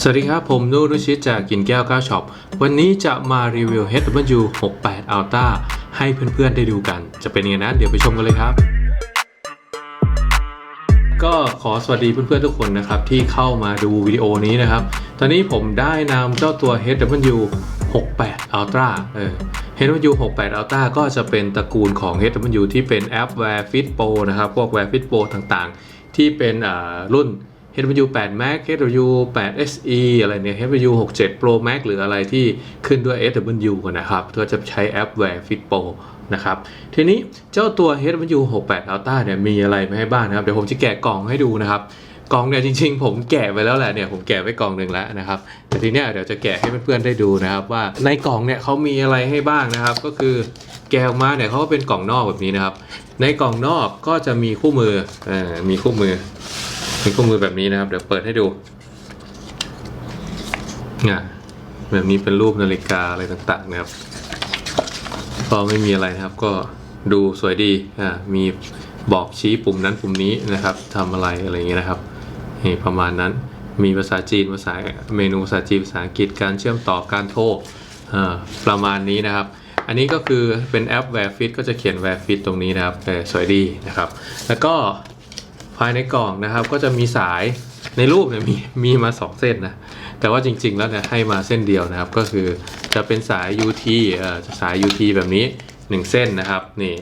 สวัสดีครับ ผมนูรุชิตจากกินแก้วก้าวช็อป วันนี้จะมารีวิว HW 68 Ultra ให้เพื่อนๆได้ดูกัน จะเป็นยังไงนั้นเดี๋ยวไปชมกันเลยครับ ก็ขอสวัสดีเพื่อนๆทุกคนนะครับ ที่เข้ามาดูวิดีโอนี้นะครับ ตอนนี้ผมได้นำเจ้าตัว HW 68 Ultra เออ HW 68 Ultra ก็จะเป็นตระกูลของ HW ที่เป็นแอป Wear Fit Pro นะครับ พวก Wear Fit Pro ต่างๆ ที่เป็นรุ่น HW 8 Max HW 8 SE อะไรเนี่ย HW 67 Pro Max หรืออะไรที่ขึ้นด้วย SW กันนะครับ ก็จะใช้แอป Wear Fit Pro นะครับ ทีนี้เจ้าตัว HW 68 Ultra เนี่ยมีอะไรมาให้บ้างนะครับ เดี๋ยวผมจะแกะกล่องให้ดูนะครับกล่องเนี่ยจริงๆ ผมแกะไปแล้วแหละเนี่ยผมแกะไว้กล่องหนึ่งแล้วนะครับแต่ทีเนี้ยเดี๋ยวจะแกะให้เพื่อนๆได้ดูนะครับ ว่าในกล่องเนี่ยเขามีอะไรให้บ้างนะครับ ก็คือแกะออกมาเนี่ยเขาก็เป็นกล่องนอกแบบนี้นะครับ ในกล่องนอกก็จะมีคู่มืออ่อมีคู่มือ มีคู่มือแบบนี้นะครับ เดี๋ยวเปิดให้ดูอะแบบนี้เป็นรูปนาฬิกาอะไรต่างๆนะครับก็ไม่มีอะไรนะครับ ก็ดูสวยดีอ่ามีบอกชี้ปุ่มนั้นปุ่มนี้นะครับทำอะไรอะไรอย่างเงี้ยนะครับนี่ประมาณนั้นมีภาษาจีนภาษาเมนูภาษาจีนภาษาอังกฤษการเชื่อมต่อการโทรอ่าประมาณนี้นะครับ อันนี้ก็คือเป็นแอป Wear Fit ก็จะเขียน Wear Fit ตรงนี้นะครับแต่สวยดีนะครับ แล้วก็ ภายในกล่องนะครับ ก็จะมีสายในรูปเนี่ยมีมีมา 2 เส้นนะ แต่ว่าจริงๆแล้วเนี่ยให้มาเส้นเดียวนะครับ ก็คือจะเป็นสาย UT เอ่อสาย UT แบบนี้ 1 เส้นนะครับนี่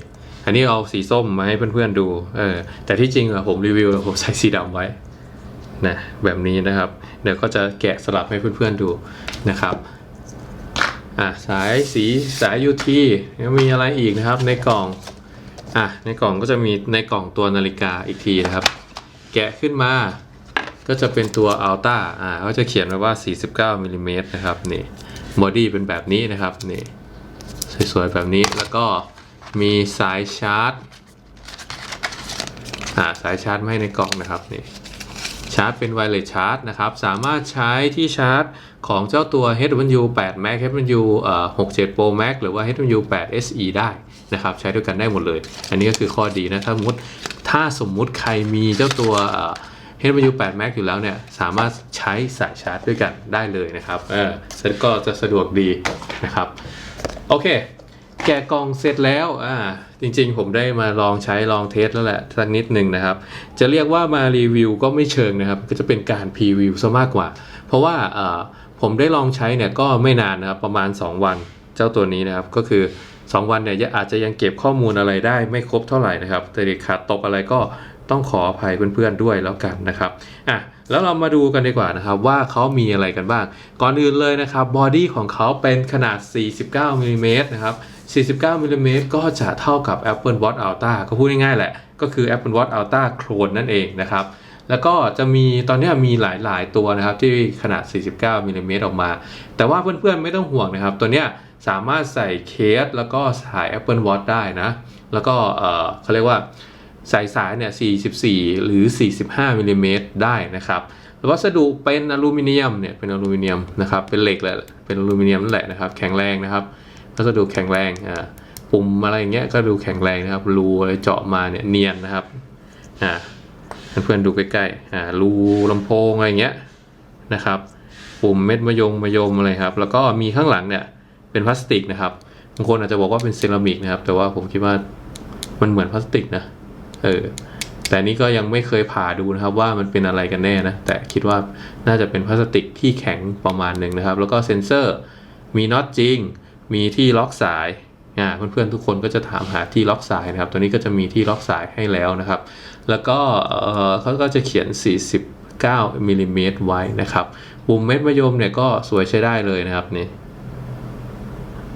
อันนี้เอาสีส้มมาให้เพื่อนๆดูเออแต่ที่จริงอะผมรีวิวผมใส่สีดำไว้นะแบบนี้นะครับ เดี๋ยวก็จะแกะสลับให้เพื่อนๆดูนะครับอะสายสีสาย UT แล้วมีอะไรอีกนะครับในกล่อง อะในกล่องก็จะมีในกล่องตัวนาฬิกาอีกทีนะครับ แกะขึ้นมา ก็จะเป็นตัวอัลต้าอ่าเขาจะเขียนไว้ว่า 49มิลลิเมตรนะครับนี่บอดี้เป็นแบบนี้นะครับนี่สวยๆแบบนี้แล้วก็มีสายชาร์จอ่าสายชาร์จไม่ให้ในกล่องนะครับนี่ชาร์จเป็นไวเลสชาร์จนะครับ สามารถใช้ที่ชาร์จของเจ้าตัว HW 8 Max HW เอ่อ67 Pro Max หรือว่า HW 8 SE ได้ นะครับใช้ด้วยกันได้หมดเลย อันนี้ก็คือข้อดีนะถ้าสมมติถ้าสมมุติใครมีเจ้าตัวเอ่อ HW 8 Max อยู่แล้วเนี่ยสามารถใช้สายชาร์จด้วยกันได้เลยนะครับเออก็จะสะดวกดีนะครับโอเคแกะกล่องเสร็จแล้ว อ่า จริงๆ ผมได้มาลองใช้ลองเทสแล้วแหละ สักนิดหนึ่งนะครับ จะเรียกว่ามารีวิวก็ไม่เชิงนะครับ ก็จะเป็นการพรีวิวซะมากกว่า เพราะว่าผมได้ลองใช้เนี่ยก็ไม่นานนะครับ ประมาณ 2 วัน เจ้าตัวนี้นะครับ ก็คือ 2 วันเนี่ยอาจจะยังเก็บข้อมูลอะไรได้ไม่ครบเท่าไหร่นะครับแต่เด็กขาดตกอะไรก็ต้องขออภัยเพื่อนๆด้วยแล้วกันนะครับอะแล้วเรามาดูกันดีกว่านะครับว่าเขามีอะไรกันบ้าง ก่อนอื่นเลยนะครับบอดี้ของเขาเป็นขนาด 49มิลลิเมตรนะครับ49มิลลิเมตรก็จะเท่ากับ Apple Watch Ultra ก็พูดง่ายๆแหละ ก็คือ Apple Watch Ultra โคลนนั่นเองนะครับแล้วก็จะมีตอนนี้มีหลายๆตัวนะครับที่ขนาด 49มิลลิเมตรออกมา แต่ว่าเพื่อนๆไม่ต้องห่วงนะครับ ตัวเนี้ย สามารถใส่เคสแล้วก็สาย Apple Watch ได้นะ แล้วก็เขาเรียกว่าสายสายเนี่ย 44 หรือ 45มิลลิเมตรได้นะครับวัสดุเป็นอลูมิเนียมเนี่ยเป็นอลูมิเนียมนะครับเป็นเหล็กแหละเป็นอลูมิเนียมนั่นแหละนะครับแข็งแรงนะครับวัสดุแข็งแรงอ่าปุ่มอะไรเงี้ยก็ดูแข็งแรงนะครับรูอะไรเจาะมาเนี่ยเนียนนะครับอ่าเพื่อนๆดูใกล้ๆอ่ารูลำโพงอะไรเงี้ยนะครับ ปุ่มเม็ดมะยงมะยมอะไรครับ แล้วก็มีข้างหลังเนี่ย เป็นพลาสติกนะครับบางคนอาจจะบอกว่าเป็นเซรามิกนะครับ แต่ว่าผมคิดว่ามันเหมือนพลาสติกนะเออแต่นี่ก็ยังไม่เคยผ่าดูนะครับว่ามันเป็นอะไรกันแน่นะแต่คิดว่าน่าจะเป็นพลาสติกที่แข็งประมาณหนึ่งนะครับ แล้วก็เซ็นเซอร์มีน็อตจริง มีที่ล็อกสายอ่าเพื่อนๆทุกคนก็จะถามหาที่ล็อกสายนะครับ ตัวนี้ก็จะมีที่ล็อกสายให้แล้วนะครับ แล้วก็เออเขาก็จะเขียน 49มิลลิเมตรไว้นะครับปุ่มเม็ดมะยมเนี่ยก็สวยใช้ได้เลยนะครับนี่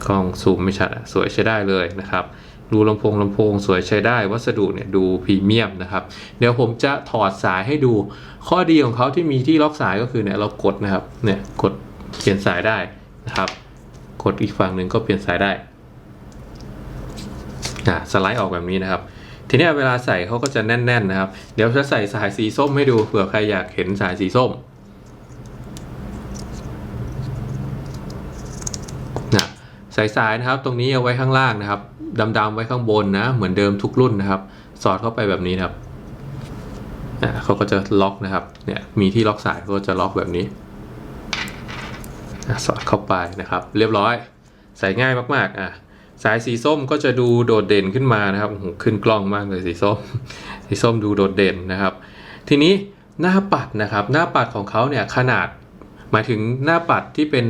กล้องซูมไม่ชัดอะสวยใช้ได้เลยนะครับดูลำโพงลำโพงสวยใช้ได้วัสดุเนี่ยดูพรีเมียมนะครับ เดี๋ยวผมจะถอดสายให้ดูข้อดีของเขาที่มีที่ล็อกสายก็คือเนี่ยเรากดนะครับเนี่ยกดเปลี่ยนสายได้นะครับ กดอีกฝั่งหนึ่งก็เปลี่ยนสายได้อ่าสไลด์ออกแบบนี้นะครับ ทีนี้เวลาใส่เขาก็จะแน่น ๆ นะครับ เดี๋ยวจะใส่สายสีส้มให้ดูเผื่อใครอยากเห็นสายสีส้มนะ สายสายนะครับ ตรงนี้เอาไว้ข้างล่างนะครับดำๆไว้ข้างบนนะ เหมือนเดิมทุกรุ่นนะครับ สอดเข้าไปแบบนี้นะครับอะเขาก็จะล็อกนะครับ เนี่ยมีที่ล็อกสายเขาก็จะล็อกแบบนี้ สอดเข้าไปนะครับ เรียบร้อย ใส่ง่ายมากๆอะสายสีส้มก็จะดูโดดเด่นขึ้นมานะครับโหขึ้นกล้องมากเลยสีส้ม สีส้มดูโดดเด่นนะครับ ทีนี้หน้าปัดนะครับ หน้าปัดของเขาเนี่ยขนาด หมายถึงหน้าปัดที่เป็น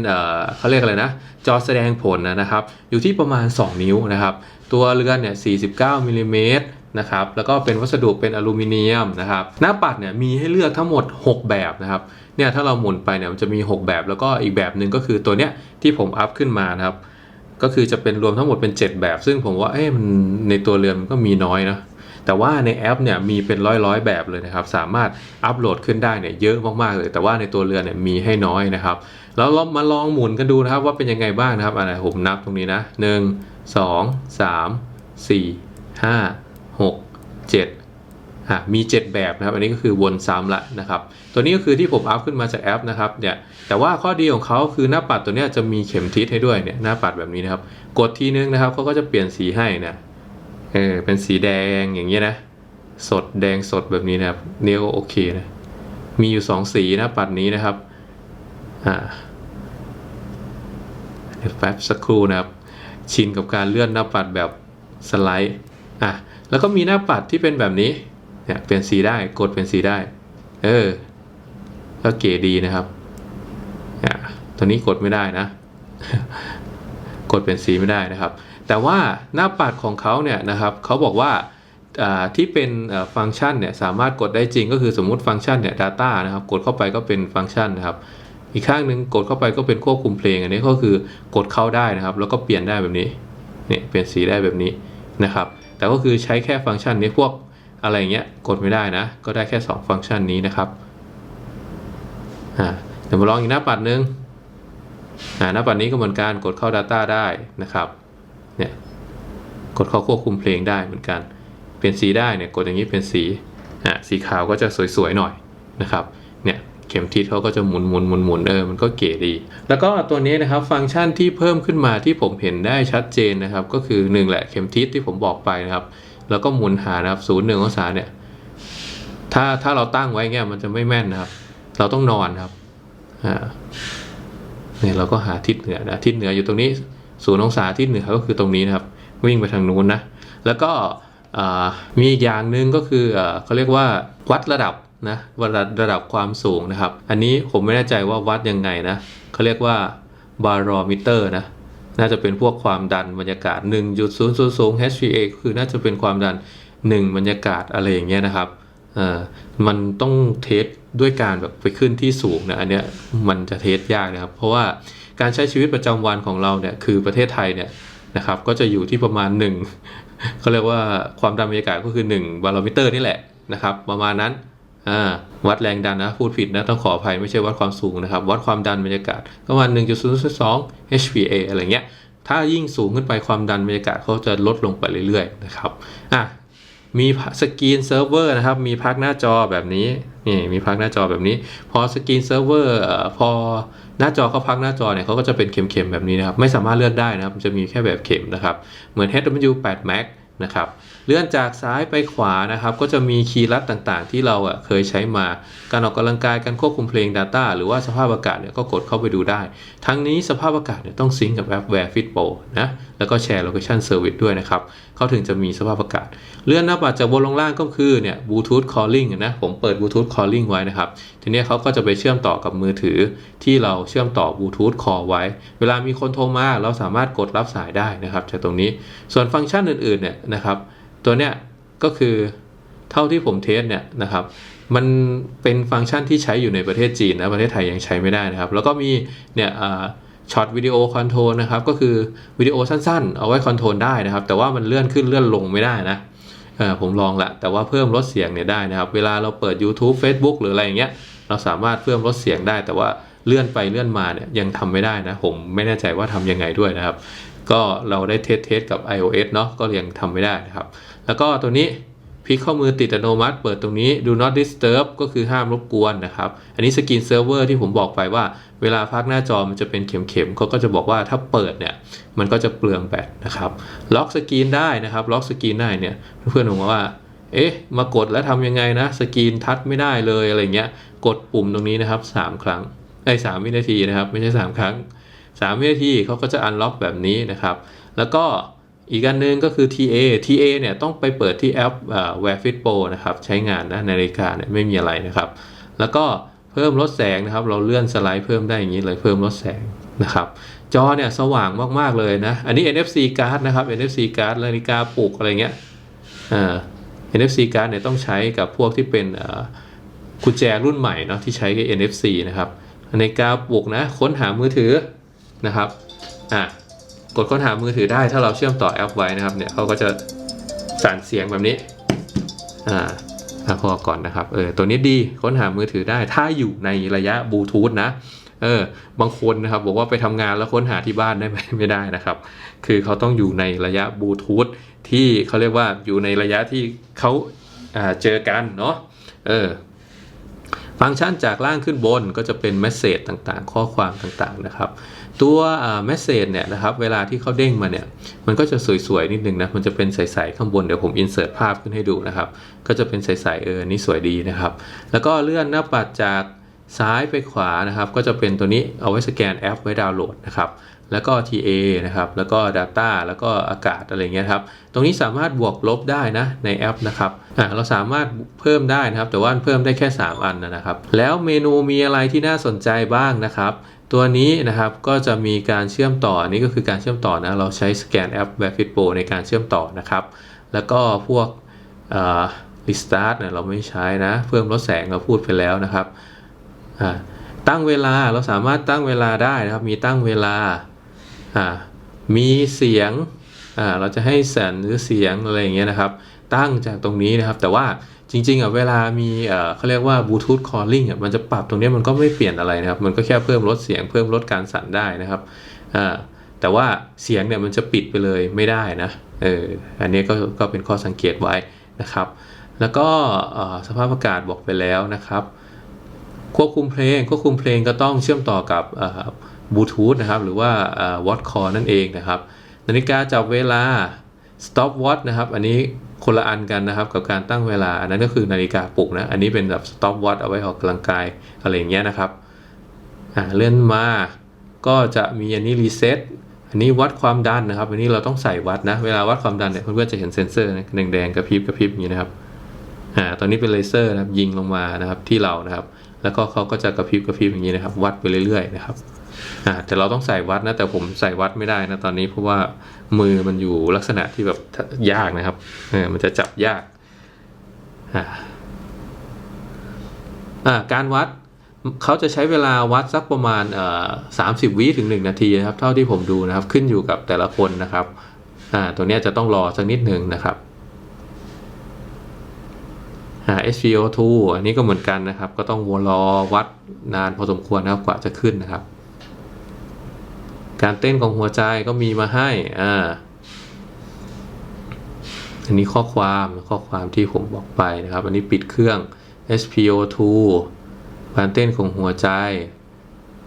เขาเรียกอะไรนะ จอแสดงผลนะครับ อยู่ที่ประมาณ 2 นิ้วนะครับ ตัวเรือนเนี่ย 49มิลลิเมตรนะครับ แล้วก็เป็นวัสดุเป็นอลูมิเนียมนะครับ หน้าปัดเนี่ยมีให้เลือกทั้งหมด 6 แบบนะครับ เนี่ยถ้าเราหมุนไปเนี่ยมันจะมี 6 แบบ แล้วก็อีกแบบหนึ่งก็คือตัวเนี้ยที่ผมอัพขึ้นมานะครับ ก็คือจะเป็นรวมทั้งหมดเป็น 7 แบบ ซึ่งผมว่า เอ๊ะมันในตัวเรือนมันก็มีน้อยนะ แต่ว่าในแอปเนี่ยมีเป็นร้อยร้อยๆแบบเลยนะครับ สามารถอัปโหลดขึ้นได้เนี่ยเยอะมากๆเลย แต่ว่าในตัวเรือนเนี่ยมีให้น้อยนะครับ แล้วเรามาลองหมุนกันดูนะครับว่าเป็นยังไงบ้างนะครับอะไรผมนับตรงนี้นะหนึ่งสองสามสี่ห้าหกเจ็ดอะมี 7 แบบนะครับ อันนี้ก็คือวนซ้ำละนะครับ ตัวนี้ก็คือที่ผมอัพขึ้นมาจากแอปนะครับเนี่ยแต่ว่าข้อดีของเขาคือหน้าปัดตัวเนี้ยจะมีเข็มทิศให้ด้วยเนี่ยหน้าปัดแบบนี้นะครับ กดทีนึงนะครับเขาก็จะเปลี่ยนสีให้นะ เออเป็นสีแดงอย่างเงี้ยนะ สดแดงสดแบบนี้นะครับนี่ก็โอเคนะ มีอยู่2สีนะปัดนี้นะครับอ่าเดี๋ยวแป๊บสักครู่นะครับชินกับการเลื่อนหน้าปัดแบบสไลด์อะแล้วก็มีหน้าปัดที่เป็นแบบนี้เนี่ยเปลี่ยนสีได้กดเป็นสีได้ เออก็เก๋ดีนะครับอะตัวนี้กดไม่ได้นะ กดเป็นสีไม่ได้นะครับ แต่ว่าหน้าปัดของเขาเนี่ยนะครับเขาบอกว่าที่เป็นฟังก์ชันเนี่ยสามารถกดได้จริงก็คือสมมุติฟังก์ชันเนี่ย Data นะครับกดเข้าไปก็เป็นฟังก์ชันนะครับ อีกข้างหนึ่งกดเข้าไปก็เป็นควบคุมเพลง อันนี้ก็คือกดเข้าได้นะครับ แล้วก็เปลี่ยนได้แบบนี้เนี่ยเปลี่ยนสีได้แบบนี้นะครับ แต่ก็คือใช้แค่ฟังก์ชันนี้พวกอะไรเงี้ยกดไม่ได้นะ ก็ได้แค่ 2 ฟังก์ชันนี้นะครับอ่าเดี๋ยวมาลองอีกหน้าปัดหนึงอ่าหน้าปัดนี้ก็เหมือนกันกดเข้า Data ได้นะครับ เนี่ยกดเข้าควบคุมเพลงได้เหมือนกัน เปลี่ยนสีได้เนี่ยกดอย่างนี้เป็นสีอ่าสีขาวก็จะสวยๆหน่อยนะครับเนี่ยเข็มทิศเขาก็จะหมุนหมุนหมุนหมุนเออมันก็เก๋ดี แล้วก็ตัวนี้นะครับฟังก์ชันที่เพิ่มขึ้นมาที่ผมเห็นได้ชัดเจนนะครับ ก็คือหนึ่งแหละเข็มทิศที่ผมบอกไปนะครับ แล้วก็หมุนหานะครับศูนย์หนึ่งองศาเนี่ยถ้าถ้าเราตั้งไว้เงี้ยมันจะไม่แม่นนะครับ เราต้องนอนครับอ่าเนี่ยเราก็หาทิศเหนือนะทิศเหนืออยู่ตรงนี้ ศูนย์องศาทิศเหนือก็คือตรงนี้นะครับ วิ่งไปทางนู้นนะ แล้วก็มีอีกอย่างหนึ่งก็คือเอ่อเขาเรียกว่าวัดระดับนะวัดระดับความสูงนะครับ อันนี้ผมไม่แน่ใจว่าวัดยังไงนะเขาเรียกว่าบารอมิเตอร์นะน่าจะเป็นพวกความดันบรรยากาศ 1.000 HPA คือน่าจะเป็นความดัน 1 บรรยากาศอะไรอย่างเงี้ยนะครับเออมันต้องเทสด้วยการแบบไปขึ้นที่สูงนะอันเนี้ยมันจะเทสยากนะครับ เพราะว่า การใช้ชีวิตประจำวันของเราเนี่ยคือประเทศไทยเนี่ยนะครับก็จะอยู่ที่ประมาณ1เขาเรียกว่าความดันบรรยากาศก็คือ1บาโรมิเตอร์นี่แหละนะครับประมาณนั้นวัดแรงดันนะพูดผิดนะต้องขออภัยไม่ใช่วัดความสูงนะครับ วัดความดันบรรยากาศประมาณ1.02 HPA อะไรเงี้ยถ้ายิ่งสูงขึ้นไปความดันบรรยากาศเขาจะลดลงไปเรื่อยๆนะครับอะมีสกรีนเซิร์ฟเวอร์นะครับ มีพักหน้าจอแบบนี้นี่มีพักหน้าจอแบบนี้ พอสกรีนเซิร์ฟเวอร์พอ หน้าจอเขาพักหน้าจอเนี่ยเขาก็จะเป็นเข็มๆแบบนี้นะครับ ไม่สามารถเลื่อนได้นะครับจะมีแค่แบบเข็มนะครับ เหมือน HW8 Max นะครับ เลื่อนจากซ้ายไปขวานะครับ ก็จะมีคีย์ลัดต่างๆ ที่เราอะเคยใช้มา การออกกำลังกายการควบคุมเพลง Data หรือว่าสภาพอากาศเนี่ยก็กดเข้าไปดูได้ ทั้งนี้สภาพอากาศเนี่ยต้องซิงกับแอป Wear Fit Pro นะแล้วก็แชร์ Location Service ด้วยนะครับเขาถึงจะมีสภาพอากาศ เลื่อนหน้าปัดจากบนลงล่างก็คือเนี่ย Bluetooth Calling นะผมเปิด Bluetooth Calling ไว้นะครับทีนี้เขาก็จะไปเชื่อมต่อกับมือถือ ที่เราเชื่อมต่อ Bluetooth Call ไว้ เวลามีคนโทรมาเราสามารถกดรับสายได้นะครับจากตรงนี้ส่วนฟังก์ชันอื่นๆเนี่ยนะครับ ตัวเนี้ยก็คือเท่าที่ผมเทสเนี่ยนะครับ มันเป็นฟังก์ชันที่ใช้อยู่ในประเทศจีนนะประเทศไทยยังใช้ไม่ได้นะครับ แล้วก็มีเนี่ยช็อตวิดีโอคอนโทรลนะครับ ก็คือวิดีโอสั้นๆ เอาไว้คอนโทรลได้นะครับ แต่ว่ามันเลื่อนขึ้นเลื่อนลงไม่ได้นะผมลองละแต่ว่าเพิ่มลดเสียงเนี่ยได้นะครับ เวลาเราเปิด YouTube Facebook หรืออะไรอย่างเงี้ยเราสามารถเพิ่มลดเสียงได้ แต่ว่าเลื่อนไปเลื่อนมาเนี่ยยังทำไม่ได้นะ ผมไม่แน่ใจว่าทำยังไงด้วยนะครับ ก็เราได้เทสเทสกับ iOS เนาะก็ยังทำไม่ได้นะครับ แล้วก็ตัวนี้พลิกข้อมือติดอัตโนมัติ เปิดตรงนี้ do not disturb ก็คือห้ามรบกวนนะครับ อันนี้สกรีนเซิร์ฟเวอร์ที่ผมบอกไปว่า เวลาพักหน้าจอมันจะเป็นเข็มๆเขาก็จะบอกว่าถ้าเปิดเนี่ย มันก็จะเปลืองแบตนะครับล็อกสกรีนได้นะครับล็อกสกรีนได้เนี่ยเพื่อนๆผมว่าเอ๊ะ มากดแล้วทำยังไงนะ สกรีนทัชไม่ได้เลยอะไรเงี้ย กดปุ่มตรงนี้นะครับ 3 ครั้งไอ้สามวินาทีนะครับ ไม่ใช่สามครั้งสามวินาทีเขาก็จะอันล็อกแบบนี้นะครับ แล้วก็ อีกอันหนึงก็คือ TA TA เนี่ยต้องไปเปิดที่แอป Wear Fit Pro นะครับ ใช้งานนะนาฬิกาเนี่ยไม่มีอะไรนะครับ แล้วก็เพิ่มลดแสงนะครับ เราเลื่อนสไลด์เพิ่มได้อย่างนี้เลยเพิ่มลดแสงนะครับ จอเนี่ยสว่างมาก ๆ เลยนะ อันนี้ NFC card นะครับ NFC card นาฬิกาปลุกอะไรเงี้ยอ่า NFC card เนี่ยต้องใช้กับพวกที่เป็นกุญแจรุ่นใหม่เนาะที่ใช้กับ NFC นะครับนาฬิกาปลุกนะค้นหามือถือนะครับอะ กดค้นหามือถือได้ถ้าเราเชื่อมต่อแอปไว้นะครับเนี่ยเขาก็จะสั่นเสียงแบบนี้อ่าพอก่อนนะครับเออตัวนี้ดีค้นหามือถือได้ถ้าอยู่ในระยะบลูทูธนะเออบางคนนะครับบอกว่าไปทำงานแล้วค้นหาที่บ้านได้ไหมไม่ได้นะครับ คือเขาต้องอยู่ในระยะบลูทูธที่เขาเรียกว่าอยู่ในระยะที่เขาอ่าเจอกันเนาะเออฟังก์ชันจากล่างขึ้นบนก็จะเป็นเมสเซจต่างๆ ข้อความต่างๆนะครับ ตัวเมสเซจเนี่ยนะครับเวลาที่เขาเด้งมาเนี่ยมันก็จะสวยๆนิดนึงนะมันจะเป็นใสๆข้างบนเดี๋ยวผมอินเสิร์ตภาพขึ้นให้ดูนะครับก็จะเป็นใสๆเอออนนี่สวยดีนะครับ แล้วก็เลื่อนหน้าปัดจากซ้ายไปขวานะครับก็จะเป็นตัวนี้เอาไว้สแกนแอปไว้ดาวน์โหลดนะครับแล้วก็ TA นะครับแล้วก็ Data แล้วก็อากาศอะไรเงี้ยครับตรงนี้สามารถบวกลบได้นะในแอปนะครับอ่าเราสามารถเพิ่มได้นะครับ แต่ว่าเพิ่มได้แค่ 3 อันนะครับ แล้วเมนูมีอะไรที่น่าสนใจบ้างนะครับ ตัวนี้นะครับก็จะมีการเชื่อมต่ออันนี้ก็คือการเชื่อมต่อนะเราใช้สแกนแอป b a c k f i t Pro ในการเชื่อมต่อนะครับ แล้วก็พวกอ่า Restart เนี่ยเราไม่ใช้นะ เพิ่มลดแสงเราพูดไปแล้วนะครับตั้งเวลาเราสามารถตั้งเวลาได้นะครับ มีตั้งเวลามีเสียงเราจะให้แสนหรือเสียงอะไรอย่างเงี้ยนะครับ ตั้งจากตรงนี้นะครับแต่ว่า จริงๆอะเวลามีเอ่อเขาเรียกว่า Bluetooth Calling อะมันจะปรับตรงนี้มันก็ไม่เปลี่ยนอะไรนะครับมันก็แค่เพิ่มลดเสียงเพิ่มลดการสั่นได้นะครับอ่าแต่ว่าเสียงเนี่ยมันจะปิดไปเลยไม่ได้นะเอออันนี้ก็ก็เป็นข้อสังเกตไว้นะครับ แล้วก็สภาพอากาศบอกไปแล้วนะครับ ควบคุมเพลงควบคุมเพลงก็ต้องเชื่อมต่อกับบลูทูธนะครับหรือว่าวอตคอนั่นเองนะครับนาฬิกาจับเวลา stop watch นะครับ อันนี้คนละอันกันนะครับ กับการตั้งเวลา อันนั้นก็คือนาฬิกาปลุกนะ อันนี้เป็นแบบ stop watch เอาไว้ออกกำลังกายอะไรอย่างเงี้ยนะครับอ่าเลื่อนมาก็จะมีอันนี้ reset อันนี้วัดความดันนะครับ อันนี้เราต้องใส่วัดนะ เวลาวัดความดันเนี่ยเพื่อนๆจะเห็นเซ็นเซอร์นะแดงๆกระพริบกระพริบอย่างนี้นะครับอ่าตอนนี้เป็นเลเซอร์นะครับยิงลงมานะครับที่เรานะครับ แล้วก็เขาก็จะกระพริบกระพริบอย่างนี้นะครับ วัดไปเรื่อยๆนะครับ อ่าแต่เราต้องใส่วัดนะ แต่ผมใส่วัดไม่ได้นะตอนนี้เพราะว่ามือมันอยู่ลักษณะที่แบบยากนะครับเออมันจะจับยากอ่าอ่าการวัดเขาจะใช้เวลาวัดสักประมาณเอ่อสามสิบวิถึงหนึ่งนาทีนะครับ เท่าที่ผมดูนะครับ ขึ้นอยู่กับแต่ละคนนะครับอ่าตัวนี้จะต้องรอสักนิดหนึ่งนะครับอ่า SpO2 อันนี้ก็เหมือนกันนะครับ ก็ต้องรอวัดนานพอสมควรนะครับกว่าจะขึ้นนะครับ การเต้นของหัวใจก็มีมาให้อ่าอันนี้ข้อความข้อความที่ผมบอกไปนะครับ อันนี้ปิดเครื่อง SpO2 การเต้นของหัวใจ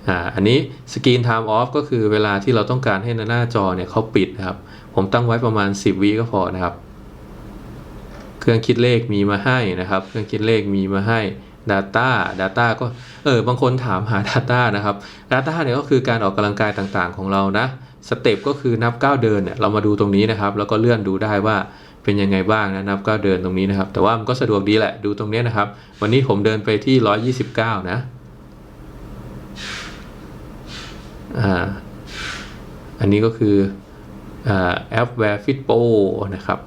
อ่าอันนี้ Screen Time Off ก็คือเวลาที่เราต้องการให้หน้าจอเนี่ยเขาปิดนะครับ ผมตั้งไว้ประมาณ 10 วิก็พอนะครับ เครื่องคิดเลขมีมาให้นะครับ เครื่องคิดเลขมีมาให้ Data Data ก็ เออบางคนถามหา Data นะครับ Data เนี่ยก็คือการออกกำลังกายต่างๆของเรานะสเต็ปก็คือนับก้าวเดินเนี่ยเรามาดูตรงนี้นะครับ แล้วก็เลื่อนดูได้ว่าเป็นยังไงบ้างนะนับก้าวเดินตรงนี้นะครับ แต่ว่ามันก็สะดวกดีแหละดูตรงนี้นะครับ วันนี้ผมเดินไปที่ 129 นะอ่าอันนี้ก็คือแอป Wear Fit Pro นะครับ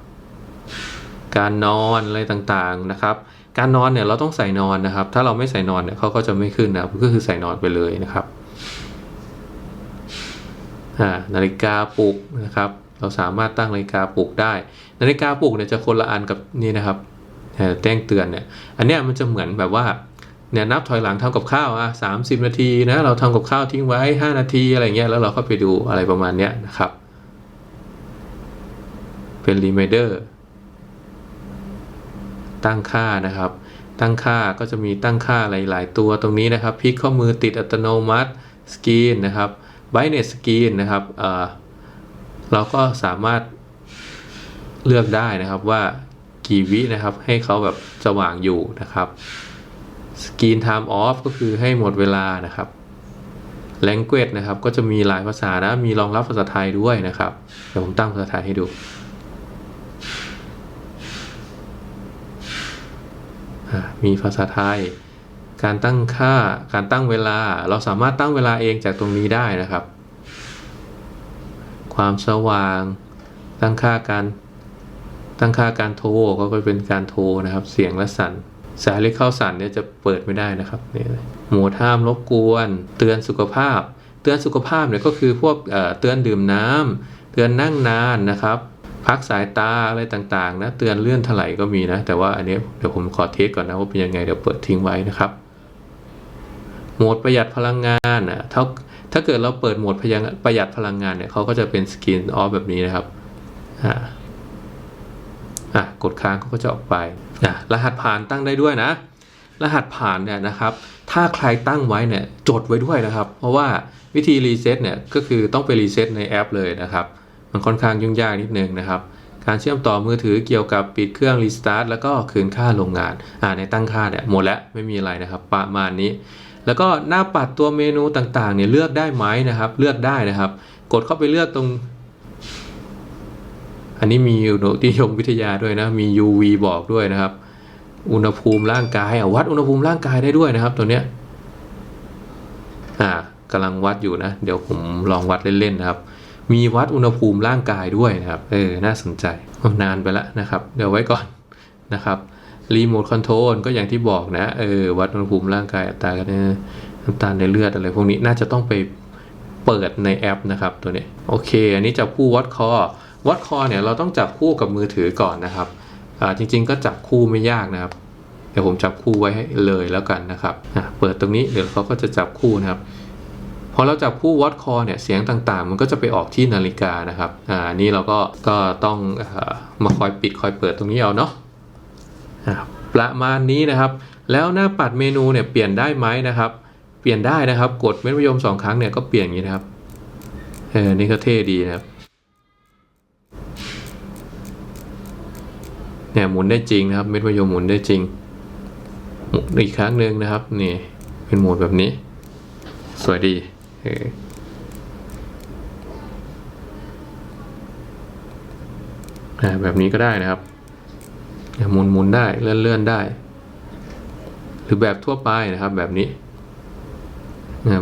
การนอนอะไรต่างๆนะครับ การนอนเนี่ยเราต้องใส่นอนนะครับ ถ้าเราไม่ใส่นอนเนี่ยเขาก็จะไม่ขึ้นนะครับก็คือใส่นอนไปเลยนะครับนาฬิกาปลุกนะครับ เราสามารถตั้งนาฬิกาปลุกได้ นาฬิกาปลุกเนี่ยจะคนละอันกับนี่นะครับแจ้งเตือนเนี่ย อันเนี้ยมันจะเหมือนแบบว่าเนี่ยนับถอยหลังทำกับข้าวอะสามสิบนาทีนะเราทำกับข้าวทิ้งไว้ห้านาทีอะไรเงี้ยแล้วเราก็ไปดูอะไรประมาณเนี้ยนะครับ เป็นรีมายเดอร์ ตั้งค่านะครับ ตั้งค่าก็จะมีตั้งค่าหลาย ๆ ตัวตรงนี้นะครับพลิกข้อมือติดอัตโนมัติสกรีนนะครับไบเนสสกรีนนะครับเออเราก็สามารถเลือกได้นะครับว่ากี่วินะครับให้เขาแบบสว่างอยู่นะครับสกรีนไทม์ออฟก็คือให้หมดเวลานะครับ language นะครับก็จะมีหลายภาษานะ มีรองรับภาษาไทยด้วยนะครับ เดี๋ยวผมตั้งภาษาไทยให้ดู อะ มีภาษาไทย การตั้งค่า การตั้งเวลา เราสามารถตั้งเวลาเองจากตรงนี้ได้นะครับ ความสว่าง ตั้งค่าการ ตั้งค่าการโทรก็เป็นการโทรนะครับ เสียงและสั่นสายเล็กเข้าสั่นเนี่ยจะเปิดไม่ได้นะครับนี่หมดห้ามรบกวน เตือนสุขภาพ เตือนสุขภาพเนี่ยก็คือพวกเอ่อเตือนดื่มน้ำเตือนนั่งนานนะครับ พักสายตาอะไรต่างๆนะเตือนเลื่อนถลายก็มีนะ แต่ว่าอันนี้เดี๋ยวผมขอเทสก่อนนะว่าเป็นยังไงเดี๋ยวเปิดทิ้งไว้นะครับ โหมดประหยัดพลังงานอะถ้าถ้าเกิดเราเปิดโหมดประหยัดประหยัดพลังงานเนี่ยเขาก็จะเป็นสกรีนออฟแบบนี้นะครับอ่าอะกดค้างเขาก็จะออกไปอะรหัสผ่านตั้งได้ด้วยนะ รหัสผ่านเนี่ยนะครับ ถ้าใครตั้งไว้เนี่ยจดไว้ด้วยนะครับ เพราะว่าวิธีรีเซ็ตเนี่ยก็คือต้องไปรีเซ็ตในแอปเลยนะครับ มันค่อนข้างยุ่งยากนิดนึงนะครับ การเชื่อมต่อมือถือเกี่ยวกับปิดเครื่องรีสตาร์ทแล้วก็คืนค่าโรงงานอ่าในตั้งค่าเนี่ยหมดแล้วไม่มีอะไรนะครับ ประมาณนี้ แล้วก็หน้าปัดตัวเมนูต่างๆเนี่ยเลือกได้ไหมนะครับ เลือกได้นะครับ กดเข้าไปเลือกตรงอันนี้มีอุณหนิยมวิทยาด้วยนะ มี UV บอกด้วยนะครับ อุณหภูมิร่างกายวัดอุณหภูมิร่างกายได้ด้วยนะครับ ตัวเนี้ย อ่ากำลังวัดอยู่นะ เดี๋ยวผมลองวัดเล่นๆนะครับ มีวัดอุณหภูมิร่างกายด้วยนะครับ เออ น่าสนใจนานไปแล้วนะครับ เดี๋ยวไว้ก่อนนะครับรีโมทคอนโทรลก็อย่างที่บอกนะ เออ วัดอุณหภูมิร่างกายอัตราการน้ำตาลในเลือดอะไรพวกนี้น่าจะต้องไปเปิดในแอปนะครับตัวนี้ โอเค อันนี้จับคู่วัดคอ วัดคอเนี่ยเราต้องจับคู่กับมือถือก่อนนะครับ อ่า จริง ๆ ก็จับคู่ไม่ยากนะครับ เดี๋ยวผมจับคู่ไว้ให้เลยแล้วกันนะครับ อะ เปิดตรงนี้เดี๋ยวเขาก็จะจับคู่นะครับ พอเราจับคู่วัดคอเนี่ยเสียงต่างๆ มันก็จะไปออกที่นาฬิกานะครับอ่านี่เราก็ก็ต้องอมาคอยปิดคอยเปิดตรงนี้เอาเนาะอ่าประมาณนี้นะครับ แล้วหน้าปัดเมนูเนี่ยเปลี่ยนได้ไหมนะครับ เปลี่ยนได้นะครับ กดเม็ดมะยมสองครั้งเนี่ยก็เปลี่ยนอย่างนี้นะครับเออนี่ก็เท่ดีนะครับเนี่ยหมุนได้จริงนะครับ เม็ดมะยมหมุนได้จริงหมุนอีกครั้งหนึ่งนะครับนี่เป็นโหมดแบบนี้ สวยดี เออแบบนี้ก็ได้นะครับหมุนหมุนได้เลื่อนเลื่อนได้ หรือแบบทั่วไปนะครับแบบนี้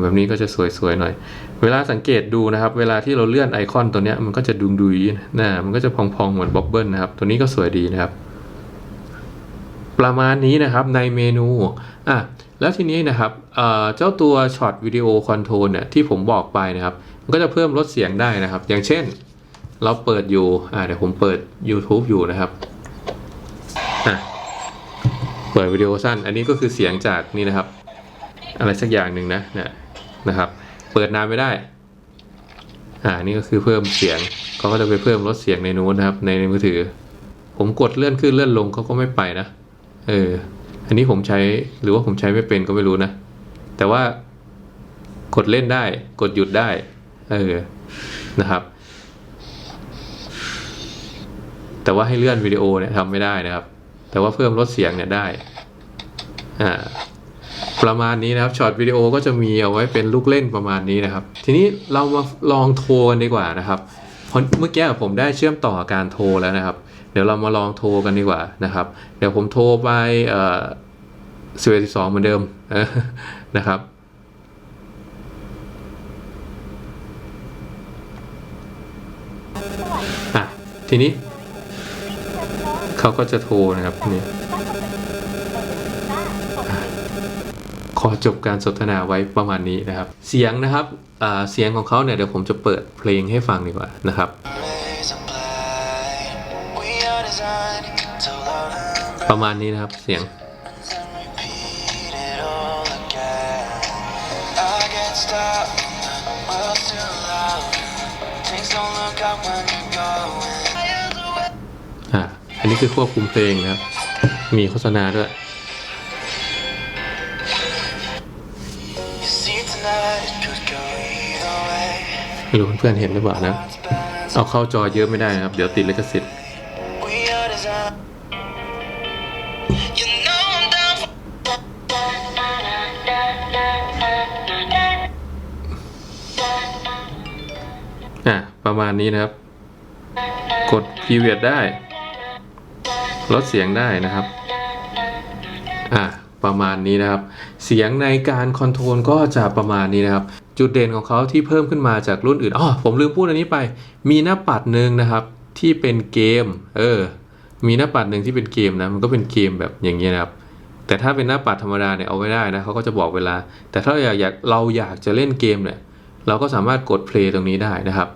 แบบนี้ก็จะสวยๆหน่อย เวลาสังเกตดูนะครับ เวลาที่เราเลื่อนไอคอนตัวเนี้ยมันก็จะดุงดุยนะมันก็จะพองๆเหมือนบ๊อบเบิลนะครับ ตัวนี้ก็สวยดีนะครับ ประมาณนี้นะครับในเมนูอะแล้วทีนี้นะครับเจ้าตัวช็อตวิดีโอคอนโทรลเนี่ยที่ผมบอกไปนะครับ มันก็จะเพิ่มลดเสียงได้นะครับ อย่างเช่นเราเปิดอยู่เดี๋ยวผมเปิด YouTube อยู่นะครับเปิดวิดีโอสั้น อันนี้ก็คือเสียงจากนี่นะครับ อะไรสักอย่างหนึ่งนะเนี่ยนะครับ เปิดนานไม่ได้ อ่านี่ก็คือเพิ่มเสียงเขาก็จะไปเพิ่มลดเสียงในนู้นนะครับ ในมือถือ ผมกดเลื่อนขึ้นเลื่อนลงเขาก็ไม่ไปนะ เออ อันนี้ผมใช้หรือว่าผมใช้ไม่เป็นก็ไม่รู้นะ แต่ว่ากดเล่นได้กดหยุดได้ เออ นะครับ แต่ว่าให้เลื่อนวิดีโอเนี่ยทำไม่ได้นะครับ แต่ว่าเพิ่มลดเสียงเนี่ยได้ อ่าประมาณนี้นะครับช็อตวิดีโอก็จะมีเอาไว้เป็นลูกเล่นประมาณนี้นะครับ ทีนี้เรามาลองโทรกันดีกว่านะครับเพราะเมื่อกี้ผมได้เชื่อมต่อการโทรแล้วนะครับ เดี๋ยวเรามาลองโทรกันดีกว่านะครับ เดี๋ยวผมโทรไปเอ่อสิบเอ็ดสิบสองเหมือนเดิมนะครับอะทีนี้ เขาก็จะโทรนะครับนี่ขอจบการสนทนาไว้ประมาณนี้นะครับ เสียงนะครับเสียงของเขาเนี่ยเดี๋ยวผมจะเปิดเพลงให้ฟังดีกว่านะครับ ประมาณนี้นะครับเสียง อะ อันนี้คือควบคุมเพลงนะครับ มีโฆษณาด้วยไม่รู้เพื่อนๆเห็นหรือเปล่านะ เอาเข้าจอเยอะไม่ได้นะครับ เดี๋ยวติดลิขสิทธิ์ ประมาณนี้นะครับ กด period ได้ ลดเสียงได้นะครับ อะประมาณนี้นะครับ เสียงในการคอนโทรลก็จะประมาณนี้นะครับ จุดเด่นของเขาที่เพิ่มขึ้นมาจากรุ่นอื่นอ๋อผมลืมพูดอันนี้ไป มีหน้าปัดหนึ่งนะครับที่เป็นเกม เออ มีหน้าปัดหนึ่งที่เป็นเกมนะ มันก็เป็นเกมแบบอย่างเงี้ยนะครับ แต่ถ้าเป็นหน้าปัดธรรมดาเนี่ยเอาไว้ได้นะเขาก็จะบอกเวลา แต่ถ้าอยากอยากเราอยากจะเล่นเกมเนี่ย เราก็สามารถกด play ตรงนี้ได้นะครับ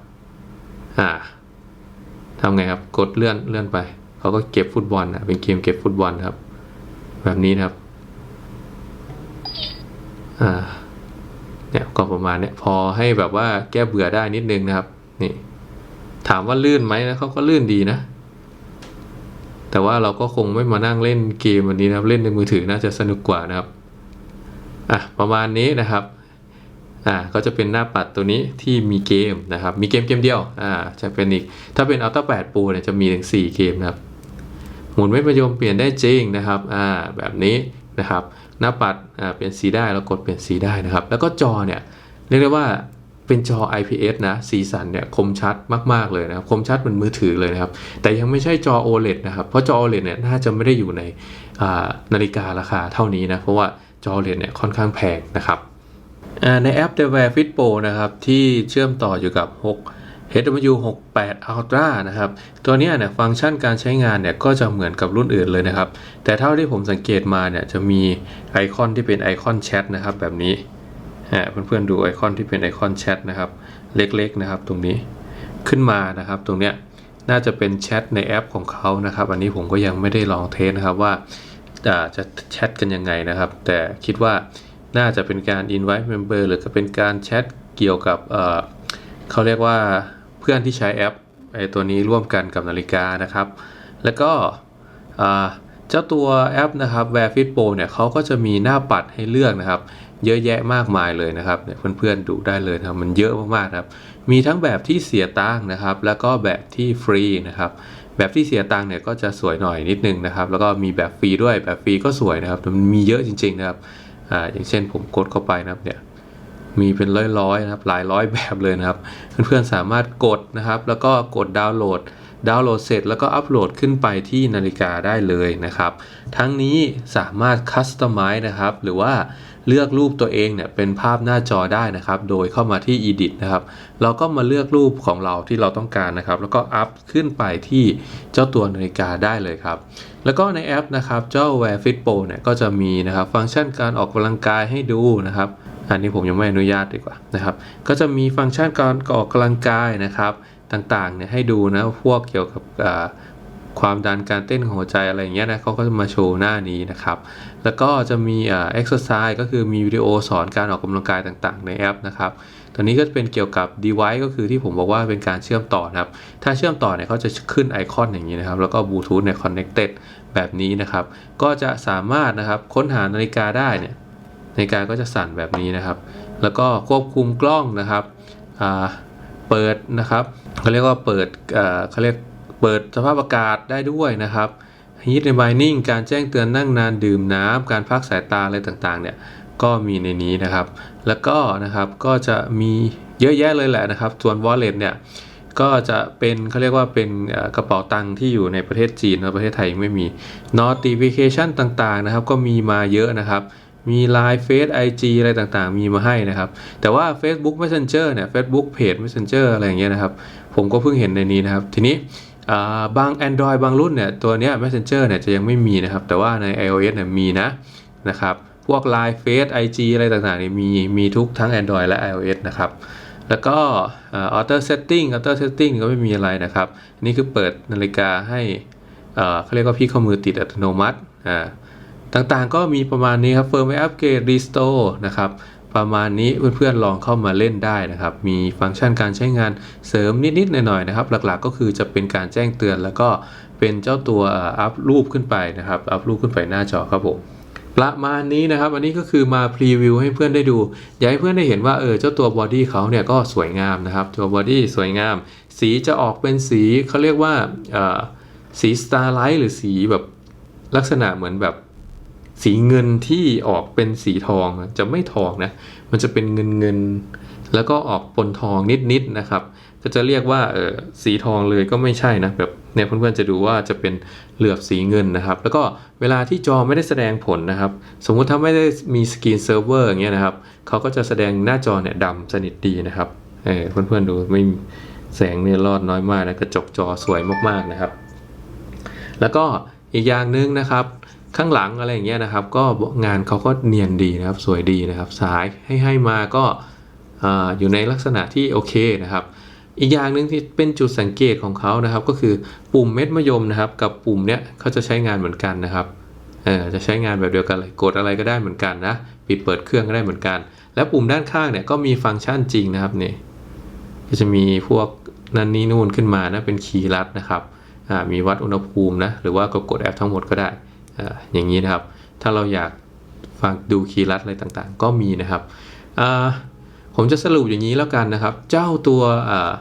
อ่าทำไงครับ กดเลื่อนเลื่อนไป เขาก็เก็บฟุตบอลนะเป็นเกมเก็บฟุตบอลครับ แบบนี้นะครับ อ่า เนี่ยก็ประมาณเนี้ยพอให้แบบว่าแก้เบื่อได้นิดนึงนะครับ นี่ ถามว่าลื่นไหมนะเขาก็ลื่นดีนะ แต่ว่าเราก็คงไม่มานั่งเล่นเกมวันนี้นะครับ เล่นในมือถือน่าจะสนุกกว่านะครับ อะ ประมาณนี้นะครับ อ่าก็จะเป็นหน้าปัดตัวนี้ที่มีเกมนะครับ มีเกมเกมเดียวอ่าจะเป็นอีก ถ้าเป็น Ultra 8 Pro เนี่ยจะมีถึง 4 เกมนะครับหมุนไม่ประยมเปลี่ยนได้จริงนะครับอ่าแบบนี้นะครับ หน้าปัดอ่าเปลี่ยนสีได้แล้วกดเปลี่ยนสีได้นะครับ แล้วก็จอเนี่ยเรียกได้ว่าเป็นจอ IPS นะ สีสันเนี่ยคมชัดมาก ๆ เลยนะครับ คมชัดเหมือนมือถือเลยนะครับ แต่ยังไม่ใช่จอ OLED นะครับ เพราะจอ OLED เนี่ยน่าจะไม่ได้อยู่ในนาฬิการาคาเท่านี้นะ เพราะว่าจอ OLED เนี่ยค่อนข้างแพงนะครับ ในแอป d e v a r Fit Pro นะครับ ที่เชื่อมต่ออยู่กับ 6 HW 68 Ultra นะครับ ตัวนี้เนี่ยฟังก์ชันการใช้งานเนี่ยก็จะเหมือนกับรุ่นอื่นเลยนะครับ แต่เท่าที่ผมสังเกตมาเนี่ยจะมีไอคอนที่เป็นไอคอนแชทนะครับแบบนี้เพื่อนๆดูไอคอนที่เป็นไอคอนแชทนะครับ เล็กๆนะครับตรงนี้ขึ้นมานะครับตรงเนี้ยน่าจะเป็นแชทในแอปของเขานะครับ อันนี้ผมก็ยังไม่ได้ลองเทสนะครับว่าจะแชทกันยังไงนะครับ แต่คิดว่า น่าจะเป็นการ invite member หรือก็เป็นการแชทเกี่ยวกับเเขาเรียกว่าเพื่อนที่ใช้แอปไอตัวนี้ร่วมกันกับนาฬิกานะครับ แล้วก็เจ้าตัวแอปนะครับ Wear Fit Pro เนี่ยเขาก็จะมีหน้าปัดให้เลือกนะครับ เยอะแยะมากมายเลยนะครับเนี่ยเพื่อนๆดูได้เลยนะมันเยอะมากๆนะครับมีทั้งแบบที่เสียตังค์นะครับ แล้วก็แบบที่ฟรีนะครับแบบที่เสียตังค์เนี่ยก็จะสวยหน่อยนิดนึงนะครับ แล้วก็มีแบบฟรีด้วยแบบฟรีก็สวยนะครับมันมีเยอะจริงๆนะครับ อ่าอย่างเช่นผมกดเข้าไปนะครับเนี่ยมีเป็นร้อยๆนะครับหลายร้อยแบบเลยนะครับเพื่อนๆสามารถกดนะครับ แล้วก็กดดาวน์โหลดดาวน์โหลดเสร็จแล้วก็อัปโหลดขึ้นไปที่นาฬิกาได้เลยนะครับ ทั้งนี้สามารถคัสตอมไมซ์นะครับ หรือว่า เลือกรูปตัวเองเนี่ยเป็นภาพหน้าจอได้นะครับ โดยเข้ามาที่ Edit นะครับ เราก็มาเลือกรูปของเราที่เราต้องการนะครับ แล้วก็อัพขึ้นไปที่เจ้าตัวนาฬิกาได้เลยครับ แล้วก็ในแอปนะครับ เจ้า Wear Fit Pro เนี่ยก็จะมีนะครับ ฟังก์ชันการออกกำลังกายให้ดูนะครับอันนี้ผมยังไม่อนุญาตดีกว่านะครับ ก็จะมีฟังก์ชันการออกกำลังกายนะครับ ต่างๆเนี่ยให้ดูนะพวกเกี่ยวกับอ่า ความดันการเต้นของหัวใจอะไรอย่างเงี้ยนะเขาก็จะมาโชว์หน้านี้นะครับ แล้วก็จะมีเอ่า exercise ก็คือมีวิดีโอสอนการออกกำลังกายต่างๆ ในแอปนะครับตัวนี้ก็จะเป็นเกี่ยวกับ device ก็คือที่ผมบอกว่าเป็นการเชื่อมต่อนะครับ ถ้าเชื่อมต่อเนี่ยเขาจะขึ้นไอคอนอย่างนี้นะครับ แล้วก็บลูทูธเนี่ย connected แบบนี้นะครับ ก็จะสามารถนะครับค้นหานาฬิกาได้เนี่ยนาฬิกาก็จะสั่นแบบนี้นะครับ แล้วก็ควบคุมกล้องนะครับอ่าเปิดนะครับเขาเรียกว่าเปิดอ่าเขาเรียก เปิดสภาพอากาศได้ด้วยนะครับ Heat Reminding การแจ้งเตือนนั่งนานดื่มน้ำการพักสายตาอะไรต่างๆเนี่ยก็มีในนี้นะครับ แล้วก็นะครับก็จะมีเยอะแยะเลยแหละนะครับ ส่วน Wallet เนี่ยก็จะเป็นเขาเรียกว่าเป็นกระเป๋าตังค์ที่อยู่ในประเทศจีนนะประเทศไทยยังไม่มี notification ต่างๆนะครับ ก็มีมาเยอะนะครับ มี Line Face IG อะไรต่างๆ มีมาให้นะครับ แต่ว่า Facebook Messenger เนี่ย Facebook Page Messenger อะไรอย่างเงี้ยนะครับ ผมก็เพิ่งเห็นในนี้นะครับ ทีนี้ บาง Android บางรุ่นเนี่ยตัวเนี้ย Messenger เนี่ยจะยังไม่มีนะครับ แต่ว่าใน iOS เนี่ยมีนะนะครับ พวก Line Face IG อะไรต่างๆเนี่ยมีมีทุกทั้ง Android และ iOS นะครับ แล้วก็อ่า Auto Setting Auto Setting ก็ไม่มีอะไรนะครับ นี่คือเปิดนาฬิกาให้เขาเรียกว่าพี่ข้อมือติดอัตโนมัติอ่าต่างๆก็มีประมาณนี้ครับ Firmware Upgrade Restore นะครับ ประมาณนี้เพื่อนๆลองเข้ามาเล่นได้นะครับ มีฟังก์ชันการใช้งานเสริมนิดๆหน่อยๆนะครับ หลักๆก็คือจะเป็นการแจ้งเตือนแล้วก็เป็นเจ้าตัวอัพรูปขึ้นไปนะครับ อัพรูปขึ้นไปหน้าจอครับผมประมาณนี้นะครับ อันนี้ก็คือมาพรีวิวให้เพื่อนได้ดู อยากให้เพื่อนได้เห็นว่าเออเจ้าตัวบอดี้เขาเนี่ยก็สวยงามนะครับ ตัวบอดี้สวยงาม สีจะออกเป็นสีเขาเรียกว่าสีสตาร์ไลท์หรือสีแบบลักษณะเหมือนแบบ สีเงินที่ออกเป็นสีทองจะไม่ทองนะมันจะเป็นเงินเงินแล้วก็ออกปนทองนิดๆนะครับ ก็จะเรียกว่าเออสีทองเลยก็ไม่ใช่นะแบบเนี่ยเพื่อนๆจะดูว่าจะเป็นเหลือบสีเงินนะครับ แล้วก็เวลาที่จอไม่ได้แสดงผลนะครับ สมมุติถ้าไม่ได้มีสกรีนเซิร์ฟเวอร์อย่างเงี้ยนะครับเขาก็จะแสดงหน้าจอเนี่ยดำสนิทดีนะครับเออเพื่อนๆดูไม่แสงเนี่ยรอดน้อยมากนะกระจกจอสวยมากๆนะครับ แล้วก็อีกอย่างหนึ่งนะครับ ข้างหลังอะไรอย่างเงี้ยนะครับ ก็งานเขาก็เนียนดีนะครับ สวยดีนะครับ สายให้ให้มาก็อ่าอยู่ในลักษณะที่โอเคนะครับ อีกอย่างหนึ่งที่เป็นจุดสังเกตของเขานะครับ ก็คือปุ่มเม็ดมะยมนะครับ กับปุ่มเนี้ยเขาจะใช้งานเหมือนกันนะครับจะใช้งานแบบเดียวกันเลยกดอะไรก็ได้เหมือนกันนะปิดเปิดเครื่องก็ได้เหมือนกัน และปุ่มด้านข้างเนี่ยก็มีฟังก์ชันจริงนะครับนี่ก็จะมีพวกนั่นนี่นู่นขึ้นมานะเป็นคีย์ลัดนะครับมีวัดอุณหภูมินะหรือว่ากดแอปทั้งหมดก็ได้ อย่างนี้นะครับ ถ้าเราอยากฟังดูคีย์ลัดอะไรต่างๆ ก็มีนะครับ ผมจะสรุปอย่างนี้แล้วกันนะครับ เจ้าตัวอ่า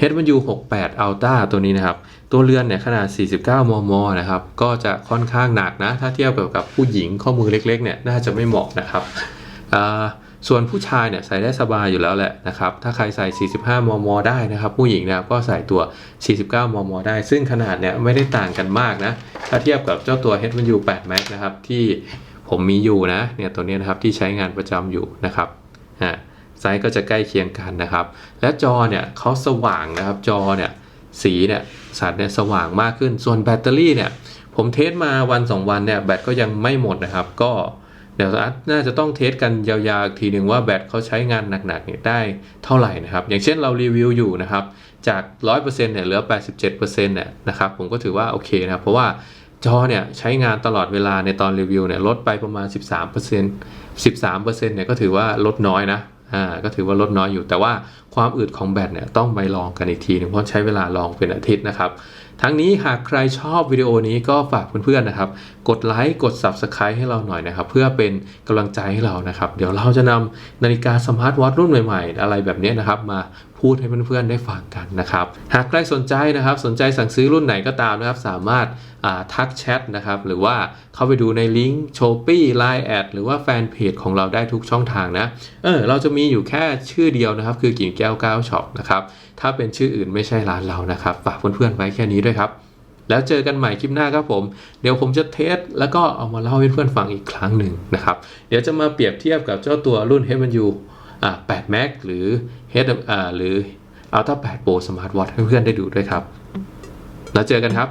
HW 68 Ultra ตัวนี้นะครับ ตัวเรือนเนี่ยขนาด 49 มม นะครับ ก็จะค่อนข้างหนักนะ ถ้าเทียบกับผู้หญิงข้อมือเล็กๆ เนี่ย น่าจะไม่เหมาะนะครับ ส่วนผู้ชายเนี่ยใส่ได้สบายอยู่แล้วแหละนะครับ ถ้าใครใส่ 45 มม ได้นะครับ ผู้หญิงนะครับก็ใส่ตัว 49 มม ได้ ซึ่งขนาดเนี่ยไม่ได้ต่างกันมากนะ ถ้าเทียบกับเจ้าตัว HW 8 Max นะครับที่ผมมีอยู่นะเนี่ยตัวนี้นะครับที่ใช้งานประจำอยู่นะครับอ่าไซส์ก็จะใกล้เคียงกันนะครับ และจอเนี่ยเขาสว่างนะครับจอเนี่ยสีเนี่ยสัตว์เนี่ยสว่างมากขึ้นส่วนแบตเตอรี่เนี่ยผมเทสมาวัน 2 วันเนี่ยแบตก็ยังไม่หมดนะครับ ก็เดี๋ยวน่าจะต้องเทสกันยาวๆอีกทีหนึ่งว่าแบตเขาใช้งานหนักๆเนี่ยได้เท่าไหร่นะครับ อย่างเช่นเรารีวิวอยู่นะครับจาก 100%เนี่ยเหลือ 87%เนี่ยนะครับผมก็ถือว่าโอเคนะครับเพราะว่า จอเนี่ยใช้งานตลอดเวลาในตอนรีวิวเนี่ยลดไปประมาณ 13% 13%เนี่ยก็ถือว่าลดน้อยนะอ่าก็ถือว่าลดน้อยอยู่ แต่ว่าความอืดของแบตเนี่ยต้องไปลองกันอีกทีนึงเพราะใช้เวลาลองเป็นอาทิตย์นะครับ ทั้งนี้หากใครชอบวิดีโอนี้ก็ฝากเพื่อนๆนะครับ กดไลค์กด Subscribe ให้เราหน่อยนะครับ เพื่อเป็นกำลังใจให้เรานะครับ เดี๋ยวเราจะนำนาฬิกาสมาร์ทวอทรุ่นใหม่ๆ อะไรแบบนี้นะครับ มาพูดให้เพื่อนๆได้ฟังกันนะครับ หากใครสนใจนะครับ สนใจสั่งซื้อรุ่นไหนก็ตามนะครับ สามารถทักแชทนะครับ หรือว่าเข้าไปดูในลิงก์โชปี้ไลน์แอดหรือว่าแฟนเพจของเราได้ทุกช่องทางนะ เออ เราจะมีอยู่แค่ชื่อเดียวนะครับ คือกิ่งแก้ว9ช็อปนะครับ ถ้าเป็นชื่ออื่นไม่ใช่ร้านเรานะครับ ฝากเพื่อนๆไว้แค่นี้ด้วยครับ แล้วเจอกันใหม่คลิปหน้าครับผม เดี๋ยวผมจะเทส แล้วก็เอามาเล่าให้เพื่อนๆฟังอีกครั้งหนึ่งนะครับ เดี๋ยวจะมาเปรียบเทียบกับเจ้าตัวรุ่น HMU อ่า8 Max หรือ H อ่าหรือ Ultra 8 Pro Smart Watch ให้เพื่อนๆได้ดูด้วยครับ แล้วเจอกันครับ